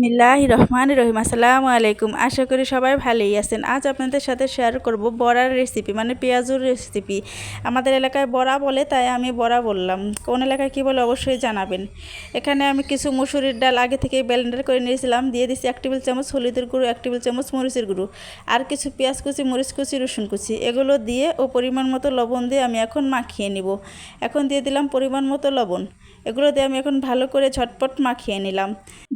বিসমিল্লাহ রহমান রহিম। আসসালামু আলাইকুম। আশা করি সবাই ভালোই আছেন। আজ আপনাদের সাথে শেয়ার করব বড়ার রেসিপি মানে পেঁয়াজুর রেসিপি আমাদের এলাকায় বড়া বলে, তাই আমি বড়া বললাম। কোন এলাকায় কী বলে অবশ্যই জানাবেন। এখানে আমি কিছু মুসুরির ডাল আগে থেকে ব্লেন্ডার করে নিয়েছিলাম। দিয়ে দিচ্ছি এক টেবিল চামচ হলুদের গুঁড়ো, এক টেবিল চামচ মরিচের গুঁড়ো, আর কিছু পেঁয়াজ কুচি, মরিচ কুচি, রসুন কুচি। এগুলো দিয়ে ও পরিমাণ মতো লবণ দিয়ে আমি এখন মাখিয়ে নিব। এখন দিয়ে দিলাম পরিমাণ মতো লবণ। এগুলো দিয়ে আমি এখন ভালো করে ঝটপট মাখিয়ে নিলাম।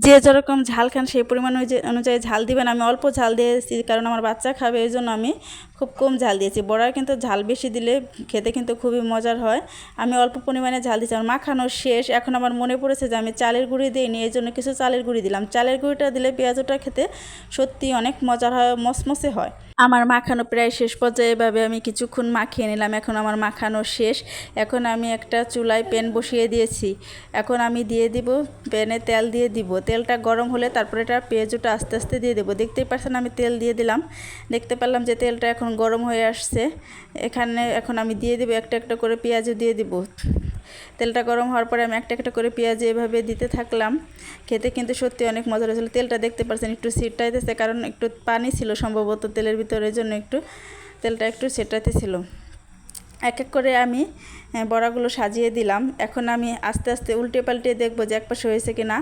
যে যেরকম ঝাল খান সেই পরিমাণ অনুযায়ী- ঝাল দিবেন। আমি অল্প ঝাল দিয়েছি, কারণ আমার বাচ্চা খাবে, এই জন্য আমি খুব কম ঝাল দিয়েছি। বড়ার কিন্তু ঝাল বেশি দিলে খেতে কিন্তু খুবই মজার হয়। আমি অল্প পরিমাণে ঝাল দিয়েছি। আমার মাখানো শেষ। এখন আমার মনে পড়েছে যে আমি চালের গুঁড়ি দিইনি এই জন্য কিছু চালের গুঁড়ি দিলাম। চালের গুঁড়িটা দিলে পেঁয়াজটা খেতে সত্যি অনেক মজার হয়, মসমসে হয়। আমার মাখানো প্রায় শেষ পর্যায়ে এভাবে আমি কিছুক্ষণ মাখিয়ে নিলাম। এখন আমার মাখানো শেষ। এখন আমি একটা চুলায় প্যান বসিয়ে দিয়েছি। এখন আমি দিয়ে দিব, প্যানে তেল দিয়ে দিব। তেলটা গরম হলে তারপরে এটা পেঁয়াজটা আস্তে আস্তে দিয়ে দেবো। দেখতেই পারছেন আমি তেল দিয়ে দিলাম। দেখতে পারলাম যে তেলটা এখন গরম হয়ে আসছে। এখানে এখন আমি দিয়ে দেবো একটা একটা করে পেঁয়াজও দিয়ে দিব। তেলটা গরম হওয়ার পরে আমি একটা একটা করে পেঁয়াজ এভাবে দিতে থাকলাম। খেতে কিন্তু সত্যি অনেক মজা হয়েছিল। তেলটা দেখতে পাচ্ছেন একটু সিটটাইতেছে কারণ একটু পানি ছিল সম্ভবত তেলের ভিতরের জন্য একটু তেলটা একটু সেটাতে ছিল এক এক করে আমি বড়াগুলো সাজিয়ে দিলাম। এখন আমি আস্তে আস্তে উল্টে পাল্টে দেখব যে এক পাশে হয়েছে কি না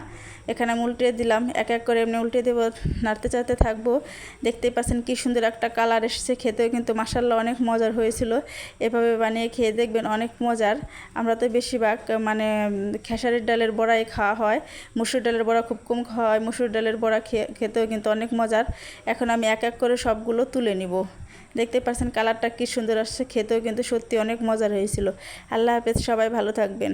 এখানে আমি উল্টে দিলাম, এক এক করে এমনি উল্টে দেবো, নাড়তে চাড়তে থাকব। দেখতেই পাচ্ছেন কি সুন্দর একটা কালার এসেছে, খেতেও কিন্তু মাসাল্লাহ অনেক মজার হয়েছিল। এভাবে বানিয়ে খেয়ে দেখবেন অনেক মজার। আমরা তো বেশিরভাগ মানে খেসারির ডালের বড়াই খাওয়া হয়। মুসুর ডালের বড়া খুব কম খাওয়া হয়, মুসুর ডালের বড়া খেয়ে, খেতেও কিন্তু অনেক মজার। এখন আমি এক এক করে সবগুলো তুলে নিব। দেখতে পারছেন কালারটা কি সুন্দর আসছে, খেতেও কিন্তু সত্যি অনেক মজার হয়েছিল। আল্লাহ হাফেজ, সবাই ভালো থাকবেন।